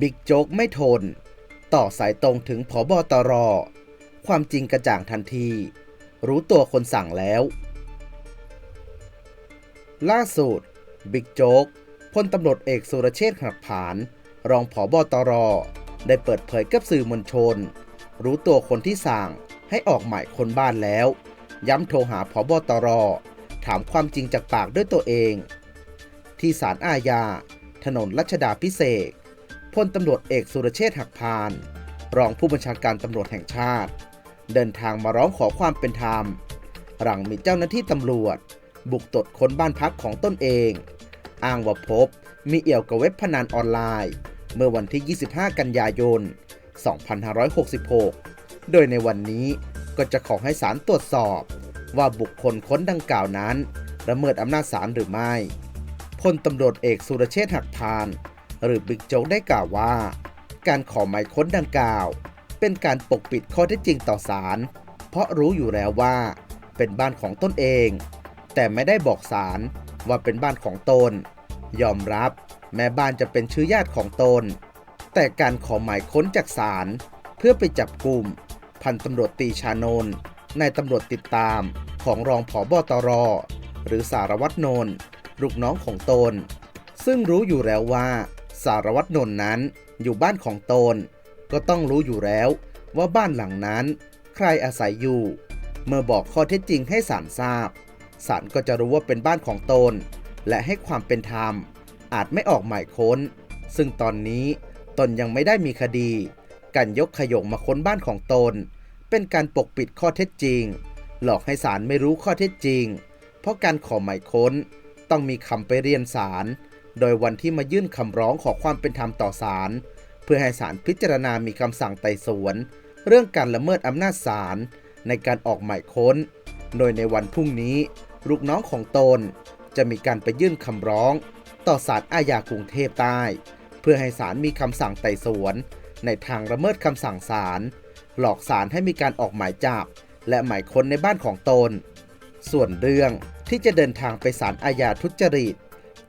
บิ๊กโจ๊กไม่ทน ต่อสายตรงถึงผอบอตร ความจริงกระจ่างทันที รู้ตัวคนสั่งแล้ว ล่าสุด บิ๊กโจ๊กพลตำรวจเอกสุรเชษฐ์หักผาน รองผอบอตร ได้เปิดเผยกับสื่อมวลชน รู้ตัวคนที่สั่งให้ออกหมายคนบ้านแล้ว ย้ำโทรหาผอบอตร ถามความจริงจากปากด้วยตัวเอง ที่ศาลอาญา ถนนรัชดาพิเศษ พลตำรวจเอกสุรเชษฐ์หักพาน รองผู้บัญชาการตำรวจแห่งชาติ เดินทางมาร้องขอความเป็นธรรม หลังมีเจ้าหน้าที่ตำรวจ บุกตรวจค้นบ้านพักของตนเอง อ้างว่าพบมีเอี่ยวกับเว็บพนันออนไลน์ เมื่อวันที่ 25 กันยายน 2566 โดยในวันนี้ก็จะขอให้ศาลตรวจสอบ ว่าบุคคลค้นดังกล่าวนั้นละเมิดอำนาจศาลหรือไม่พลตำรวจเอกสุรเชษฐ์หักพาน หรือบิ๊กโจ๊กได้กล่าวว่า การขอหมายค้นดังกล่าว เป็นการปกปิดข้อเท็จจริงต่อศาลเพราะรู้อยู่แล้วว่า เป็นบ้านของตนเอง แต่ไม่ได้บอกศาลว่าเป็นบ้านของตน ยอมรับแม้บ้านจะเป็นชื่อญาติของตน แต่การขอหมายค้นจากศาลเพื่อไปจับกลุ่ม พันตำรวจตีชานนท์นายตำรวจติดตามของรองผอบอตร หรือสารวัตรนนท์ลูกน้องของตน ซึ่งรู้อยู่แล้วว่า สารวัตรนนท์นั้นอยู่บ้านของตน ก็ต้องรู้อยู่แล้วว่าบ้านหลังนั้น ใครอาศัยอยู่ เมื่อบอกข้อเท็จจริงให้ศาลทราบศาลก็จะรู้ว่าเป็นบ้านของตน และให้ความเป็นธรรม อาจไม่ออกหมายค้น ซึ่งตอนนี้ตนยังไม่ได้มีคดี การยกขยงมาค้นบ้านของตน เป็นการปกปิดข้อเท็จจริง หลอกให้ศาลไม่รู้ข้อเท็จจริง เพราะการขอหมายค้นต้องมีคำไปเรียนศาล โดยวันที่มายื่นคำร้องขอความเป็นธรรมต่อศาลเพื่อให้ศาลพิจารณามีคำสั่งไต่สวน เรื่องการละเมิดอำนาจศาลในการออกหมายค้น โดยในวันพรุ่งนี้ ลูกน้องของตน จะมีการไปยื่นคำร้อง ต่อศาลอาญากรุงเทพใต้ เพื่อให้ศาลมีคำสั่งไต่สวน ในทางละเมิดคำสั่งศาลหลอกศาลให้มีการออกหมายจับ และหมายค้นในบ้านของตน ส่วนเรื่องที่จะเดินทางไปศาลอาญาทุจริต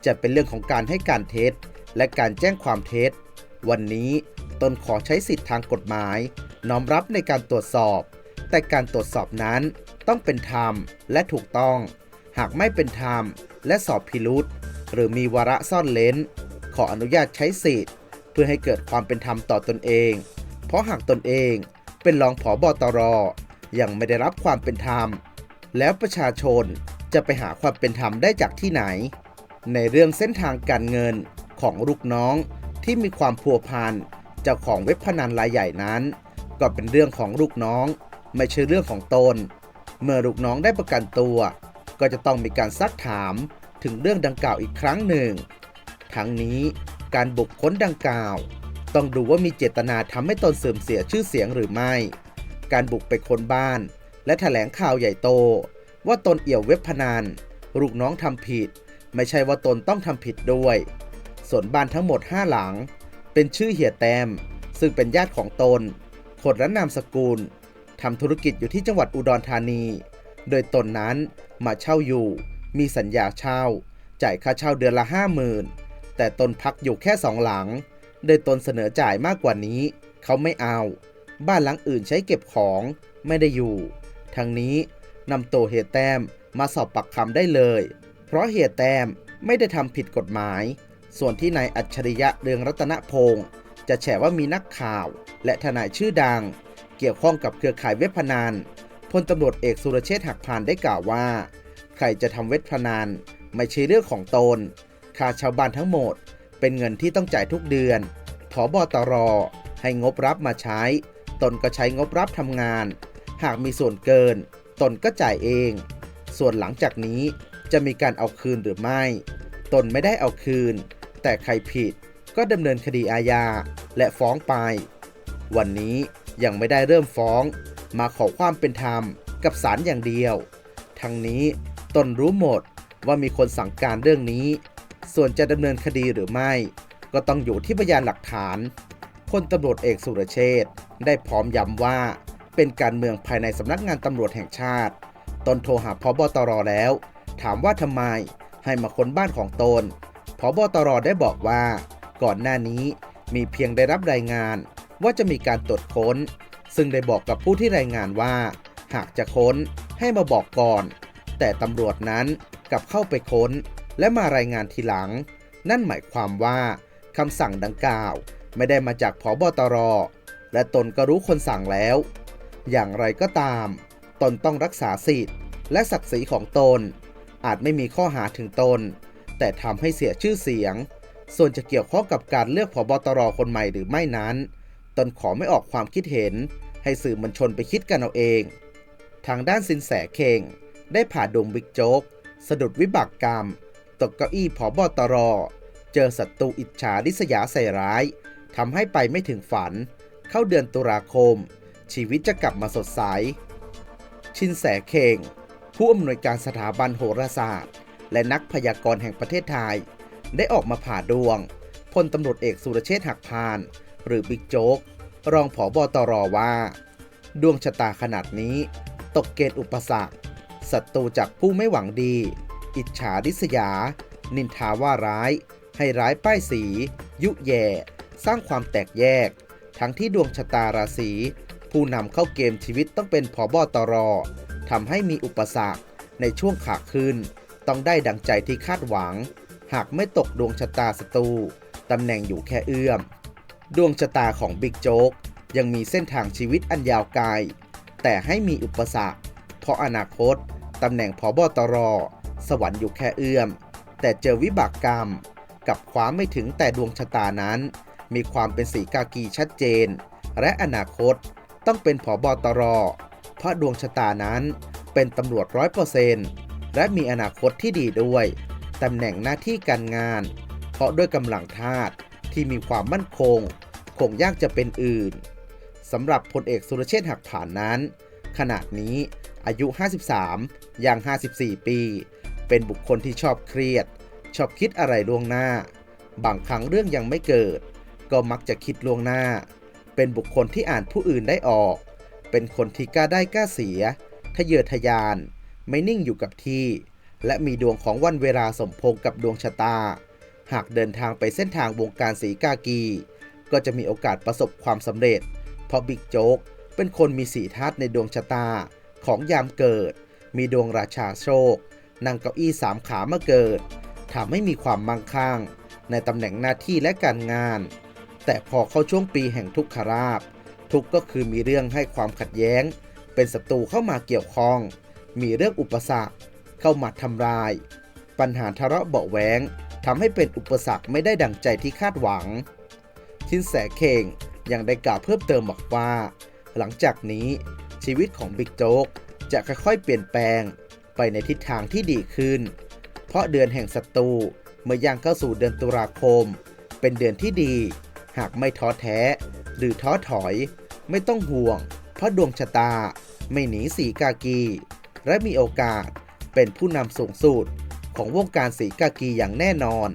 จะเป็นเรื่องของการให้การเท็จ และการแจ้งความเท็จ วันนี้ตนขอใช้สิทธิทางกฎหมาย น้อมรับในการตรวจสอบ แต่การตรวจสอบนั้นต้องเป็นธรรมและถูกต้อง หากไม่เป็นธรรมและสอบพิรุษหรือมีวาระซ่อนเล้น ขออนุญาตใช้สิทธิ์ เพื่อให้เกิดความเป็นธรรมต่อตนเอง เพราะหากตนเองเป็นรองผอบอตรยังไม่ได้รับความเป็นธรรม แล้วประชาชนจะไปหาความเป็นธรรมได้จากที่ไหน ในเรื่องเส้นทางการเงินของลูกน้องที่มีความพัวพันเจ้าของเว็บพนันรายใหญ่นั้น ก็เป็นเรื่องของลูกน้อง ไม่ใช่เรื่องของตน เมื่อลูกน้องได้ประกันตัว ก็จะต้องมีการซักถามถึงเรื่องดังกล่าวอีกครั้งหนึ่ง ทั้งนี้การบุกค้นดังกล่าว ต้องดูว่ามีเจตนาทำให้ตนเสื่อมเสียชื่อเสียงหรือไม่ การบุกไปค้นบ้าน และแถลงข่าวใหญ่โต ว่าตนเอี่ยวเว็บพนันลูกน้องทำผิด ไม่ใช่ว่าตนต้องทำผิดด้วย ส่วนบ้านทั้งหมด 5 หลัง เป็นชื่อเหียแตม ซึ่งเป็นญาติของตนคนและนามสกุลทำธุรกิจอยู่ที่จังหวัดอุดรธานี โดยตนนั้นมาเช่าอยู่ มีสัญญาเช่า จ่ายค่าเช่าเดือนละ50,000แต่ตนพักอยู่แค่สองหลัง โดยตนเสนอจ่ายมากกว่านี้ เขาไม่เอา บ้านหลังอื่นใช้เก็บของไม่ได้อยู่ ทั้งนี้นำตัวเฮียแต้มมาสอบปักคำได้เลย เพราะเฮียแต้มไม่ได้ทำผิดกฎหมาย ส่วนที่นายอัจฉริยะเรืองรัตนพงศ์จะแฉว่ามีนักข่าว และทนายชื่อดัง เกี่ยวข้องกับเครือข่ายเว็บพนันพลตำรวจเอกสุรเชษฐ์หักพานได้กล่าวว่า ใครจะทำเว็บพนันไม่ใช่เรื่องของตน ค่าชาวบ้านทั้งหมด เป็นเงินที่ต้องจ่ายทุกเดือนผอบอตรให้งบรับมาใช้ ตนก็ใช้งบรับทำงาน หากมีส่วนเกิน ตนก็จ่ายเอง ส่วนหลังจากนี้ จะมีการเอาคืนหรือไม่ ตนไม่ได้เอาคืน แต่ใครผิดก็ดำเนินคดีอาญาและฟ้องไป วันนี้ยังไม่ได้เริ่มฟ้อง มาขอความเป็นธรรมกับศาลอย่างเดียว ทั้งนี้ตนรู้หมดว่ามีคนสั่งการเรื่องนี้ ส่วนจะดำเนินคดีหรือไม่ ก็ต้องอยู่ที่พยานหลักฐานพลตำรวจเอกสุรเชษฐ์ได้พร้อมย้ำว่า เป็นการเมืองภายในสำนักงานตำรวจแห่งชาติ ตนโทรหาพบตรแล้ว ถามว่าทำไมให้มาค้นบ้านของตนพบตรได้บอกว่า ก่อนหน้านี้มีเพียงได้รับรายงานว่าจะมีการตรวจค้น ซึ่งได้บอกกับผู้ที่รายงานว่า หากจะค้นให้มาบอกก่อน แต่ตำรวจนั้นกลับเข้าไปค้น และมารายงานทีหลัง นั่นหมายความว่าคำสั่งดังกล่าวไม่ได้มาจากผอบตร และตนก็รู้คนสั่งแล้ว อย่างไรก็ตาม ตนต้องรักษาสิทธิ์และศักดิ์ศรีของตน อาจไม่มีข้อหาถึงตน แต่ทำให้เสียชื่อเสียง ส่วนจะเกี่ยวข้องกับการเลือกผบตรคนใหม่หรือไม่นั้น ตนขอไม่ออกความคิดเห็น ให้สื่อมวลชนไปคิดกันเอาเอง ทางด้านสินแสเคงได้ผ่าดงบิ๊กโจ๊กสะดุดวิบากกรรม ตกเก้าอี้ผอบตร เจอศัตรูอิจฉาริษยาใส่ร้ายทำให้ไปไม่ถึงฝัน เข้าเดือนตุลาคม ชีวิตจะกลับมาสดใส ชินแสเคง ผู้อำนวยการสถาบันโหราศาสตร์ และนักพยากรณ์แห่งประเทศไทย ได้ออกมาผ่าดวงพลตำรวจเอกสุรเชษฐ์หักพาน หรือบิ๊กโจ๊ก รองผอบอตรว่า ดวงชะตาขนาดนี้ ตกเกณฑ์อุปสรรคศัตรูจากผู้ไม่หวังดี อิจฉาริษยา นินทาว่าร้าย ให้ร้ายป้ายสี ยุแย่ สร้างความแตกแยก ทั้งที่ดวงชะตาราศีผู้นำเข้าเกมชีวิตต้องเป็นผอบอตร ทำให้มีอุปสรรคในช่วงขาขึ้น ต้องได้ดังใจที่คาดหวัง หากไม่ตกดวงชะตาศัตรูตำแหน่งอยู่แค่เอื้อม ดวงชะตาของบิ๊กโจ๊กยังมีเส้นทางชีวิตอันยาวไกล แต่ให้มีอุปสรรค เพราะอนาคตตำแหน่งผอบอตรสวรรค์อยู่แค่เอื้อม แต่เจอวิบากกรรม กับความไม่ถึงแต่ดวงชะตานั้น มีความเป็นสีกากีชัดเจน และอนาคตต้องเป็นผอบอตร เพราะดวงชะตานั้นเป็นตำรวจร้อยเปอร์เซนต์และมีอนาคตที่ดีด้วย ตำแหน่งหน้าที่การงาน เพราะด้วยกำลังธาตุที่มีความมั่นคง คงยากจะเป็นอื่นสำหรับพลเอกสุรเชษฐ์หักผ่านนั้นขณะนี้อายุ 53 อย่าง 54 ปี เป็นบุคคลที่ชอบเครียด ชอบคิดอะไรล่วงหน้า บางครั้งเรื่องยังไม่เกิด ก็มักจะคิดล่วงหน้า เป็นบุคคลที่อ่านผู้อื่นได้ออก เป็นคนที่กล้าได้กล้าเสีย ทะเยอทะยาน ไม่นิ่งอยู่กับที่ และมีดวงของวันเวลาสมพงกับดวงชะตา หากเดินทางไปเส้นทางวงการสีกากี ก็จะมีโอกาสประสบความสำเร็จ เพราะบิ๊กโจ๊กเป็นคนมีสีธาตุในดวงชะตาของยามเกิด มีดวงราชาโชค นั่งเก้าอี้สามขามาเกิดทำให้มีความมั่งคั่ง ในตำแหน่งหน้าที่และการงาน แต่พอเข้าช่วงปีแห่งทุกขราบ ทุกก็คือมีเรื่องให้ความขัดแย้ง เป็นศัตรูเข้ามาเกี่ยวข้อง มีเรื่องอุปสรรค เข้ามาทำลาย ปัญหาทะเลาะเบาะแหวงทำให้เป็นอุปสรรคไม่ได้ดังใจที่คาดหวัง ชินแสเคงยังได้กล่าวเพิ่มเติมบอกว่า หลังจากนี้ชีวิตของบิ๊กโจ๊กจะค่อยๆเปลี่ยนแปลงไปในทิศทางที่ดีขึ้น เพราะเดือนแห่งศัตรูเมื่อย่างเข้าสู่เดือนตุลาคม เป็นเดือนที่ดี หากไม่ท้อแท้ หรือท้อถอย ไม่ต้องห่วง เพราะดวงชะตาไม่หนีสีกากี และมีโอกาสเป็นผู้นำสูงสุดของวงการสีกากีอย่างแน่นอน